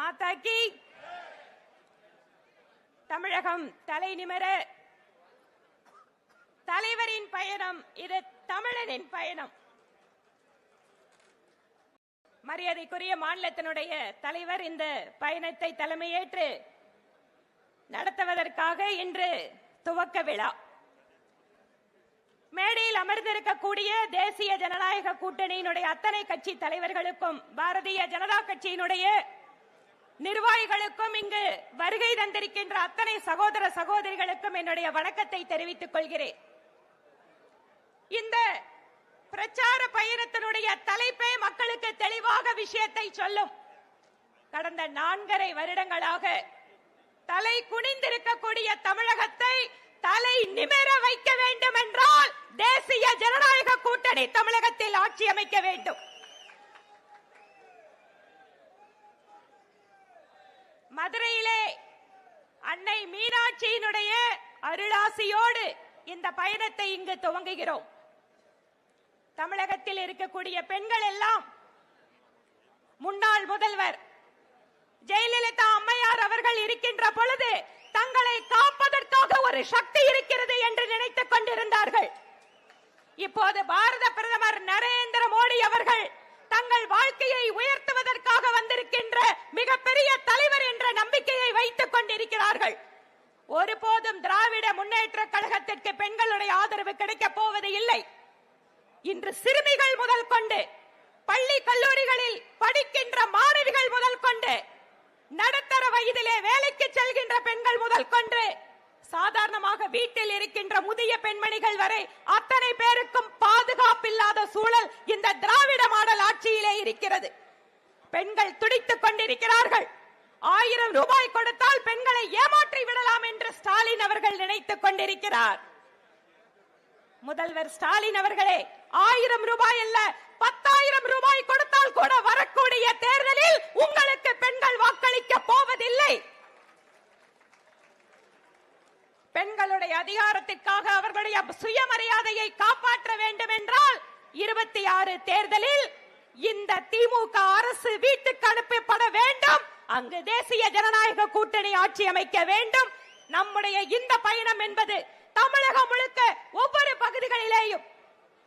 மாதா தமிழகம் தலை நிமர. தலைவரின் பயணம் இது தமிழனின் பயணம். மரியாதைக்குரிய மாநிலத்தினுடைய தலைவர் இந்த பயணத்தை தலைமையேற்று நடத்துவதற்காக இன்று துவக்க விழா. மேடையில் அமர்ந்திருக்கக்கூடிய தேசிய ஜனநாயக கூட்டணியினுடைய அத்தனை கட்சி தலைவர்களுக்கும் பாரதிய ஜனதா கட்சியினுடைய நிர்வாகிகளுக்கும் இங்கு வருகை தந்திருக்கின்ற அத்தனை சகோதர சகோதரிகளுக்கும் என்னுடைய வணக்கத்தை தெரிவித்துக் கொள்கிறேன். இந்த பிரச்சார பயணத்தினுடைய தலைப்பே மக்களுக்கு தெளிவாக விஷயத்தை சொல்லும். கடந்த நான்கரை வருடங்களாக தலை குனிந்திருக்கக்கூடிய தமிழகத்தை தலை நிமிர வைக்க வேண்டும் என்றால் தேசிய ஜனநாயக கூட்டணி தமிழகத்தில் ஆட்சி அமைக்க வேண்டும். மதுரையிலே அன்னை மீனாட்சியினுடைய அருளாசியோடு இந்த பயணத்தை இங்கு துவங்குகிறோம். தமிழகத்தில் இருக்கக்கூடிய பெண்கள் எல்லாம் முன்னாள் முதல்வர் ஜெயலலிதா அம்மையார் அவர்கள் இருக்கின்ற பொழுது தங்களை காப்பதற்காக ஒரு சக்தி இருக்கிறது என்று நினைத்துக் கொண்டிருந்தார்கள். இப்போது பாரத பிரதமர் நரேந்திர மோடி அவர்கள் தங்கள் வாழ்க்கையை உயர்த்துவ வந்திருக்கின்ற மிகப்பெரிய தலைவர் என்ற நம்பிக்கையை வைத்துக் கொண்டிருக்கிறார்கள் ஒருபோதும் திராவிட முன்னேற்ற கழகத்திற்கு பெண்களுடைய ஆதரவு கிடைக்கப் போவது இல்லை. இன்று சிறுமிகள் முதல் கொண்டு பள்ளி கல்லூரிகளில் படிக்கின்ற மாணவிகள் முதல் கொண்டு நடுத்தர வயதிலே வேலைக்கு செல்கின்ற பெண்கள் முதல் கொண்டு சாதாரணமாக வீட்டில் இருக்கின்ற முதிய பெண்மணிகள் வரை அத்தனை பேருக்கும் பாதுகாப்பில்லாத சூழல் இந்த திராவிட மாடல் ஆட்சியிலே இருக்கிறது. பெண்கள் துடித்துக் கொண்டிருக்கிறார்கள். ஆயிரம் ரூபாய் கொடுத்தால் பெண்களை ஏமாற்றி விடலாம் என்று ஸ்டாலின் அவர்கள் நினைத்துக் கொண்டிருக்கிறார். முதல்வர் ஸ்டாலின் அவர்களே ஆயிரம் ரூபாய் அல்ல பத்தாயிரம் ரூபாய் கொடுத்தால் கூட வரக்கூடிய தேர்தலில் உங்களுக்கு பெண்கள் வாக்களிக்க போவதில்லை. பெண்களுடைய அதிகாரத்திற்காக அவர்களுடைய சுயமரியாதையை காப்பாற்ற வேண்டும் என்றால் இருபத்தி ஆறு தேர்தலில் இந்த திமுக அரசு வீட்டுக்கு அனுப்பப்பட வேண்டும். அங்கு தேசிய ஜனநாயக கூட்டணி ஆட்சி அமைக்க வேண்டும். நம்முடைய இந்த பயணம் என்பது தமிழகம் முழுக்க ஒவ்வொரு பகுதிகளிலேயும்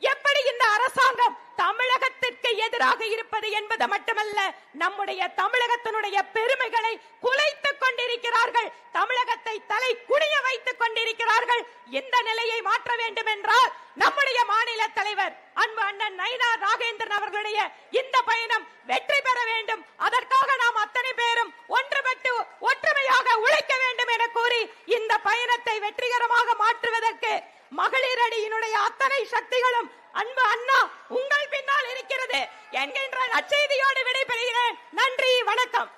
எப்படி இந்த அரசாங்கம் தமிழகத்திற்கு எதிராக இருப்பது என்பது மட்டுமல்ல நம்முடைய தமிழகத்தினுடைய பெருமைகளை குலைத்துக் கொண்டிருக்கிறார்கள் தமிழகத்தை தலை குனிய வைத்துக் கொண்டிருக்கிறார்கள். இந்த நிலையை மாற்ற வேண்டும் என்றால் நம்முடைய மாநில தலைவர் அன்பு அண்ணன் நயினார் ராகேந்திரன் அவர்களுடைய இந்த பயணம் வெற்றி பெற வேண்டும். அதற்காக வெற்றிகரமாக மாற்றுவதற்கு மகளிர் அணியினுடைய அத்தனை சக்திகளும் அன்பு அண்ணா உங்கள் பின்னால் இருக்கிறது. என்கின்ற நற்செய்தியோடு விடைபெறுகிறேன். நன்றி வணக்கம்.